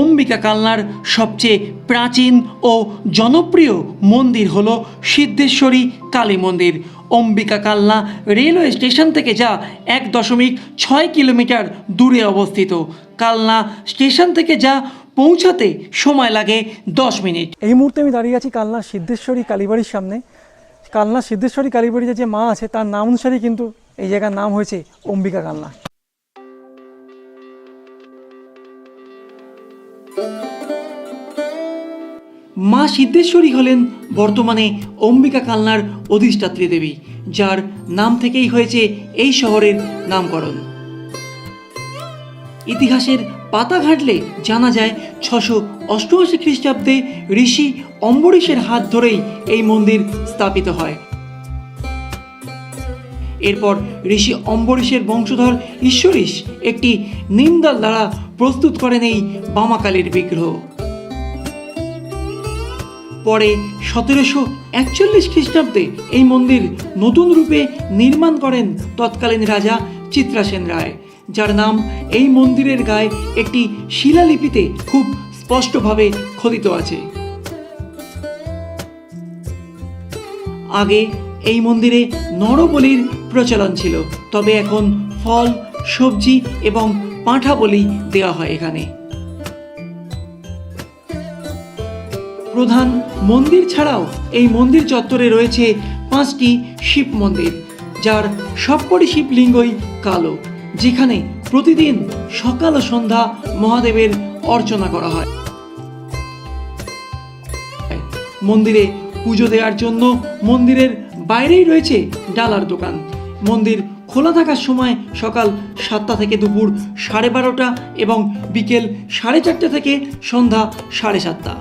অম্বিকা কালনার সবচেয়ে প্রাচীন ও জনপ্রিয় মন্দির হল সিদ্ধেশ্বরী কালী মন্দির। অম্বিকা কালনা রেলওয়ে স্টেশন থেকে যা এক দশমিক ছয় কিলোমিটার দূরে অবস্থিত। কালনা স্টেশন থেকে যা পৌঁছাতে সময় লাগে দশ মিনিট। এই মুহূর্তে আমি দাঁড়িয়ে আছি কালনা সিদ্ধেশ্বরী কালীবাড়ির সামনে। কালনা সিদ্ধেশ্বরী কালীবাড়িতে যে মা আছে, তার নাম অনুসারেই কিন্তু এই জায়গার নাম হয়েছে অম্বিকা কালনা। মা সিদ্ধেশ্বরী হলেন বর্তমানে অম্বিকা কালনার অধিষ্ঠাত্রী দেবী, যার নাম থেকেই হয়েছে এই শহরের নামকরণ। ইতিহাসের পাতা ঘাটলে জানা যায় ছশো অষ্টআশি খ্রিস্টাব্দে ঋষি অম্বরীশের হাত ধরেই এই মন্দির স্থাপিত হয়। এরপর ঋষি অম্বরীশের বংশধর ঈশ্বরীশ একটি নিন্দাল দ্বারা প্রস্তুত করেন এই বামাকালীর বিগ্রহ। পরে সতেরোশো একচল্লিশ খ্রিস্টাব্দে এই মন্দির নতুন রূপে নির্মাণ করেন তৎকালীন রাজা চিত্রাসেন রায়, যার নাম এই মন্দিরের গায়ে একটি শিলালিপিতে খুব স্পষ্টভাবে খোদিত আছে। আগে এই মন্দিরে নরবলির প্রচলন ছিল, তবে এখন ফল, সবজি এবং পাঁঠা বলি দেওয়া হয় এখানে। প্রধান মন্দির ছাড়াও এই মন্দির চত্বরে রয়েছে পাঁচটি শিব মন্দির, যার সবকটি শিবলিঙ্গই কালো, যেখানে প্রতিদিন সকাল ও সন্ধ্যা মহাদেবের অর্চনা করা হয়। মন্দিরে পুজো দেওয়ার জন্য মন্দিরের বাইরেই রয়েছে ডালার দোকান। মন্দির খোলা থাকার সময় সকাল সাতটা থেকে দুপুর সাড়ে বারোটা এবং বিকেল সাড়ে চারটে থেকে সন্ধ্যা সাড়ে সাতটা।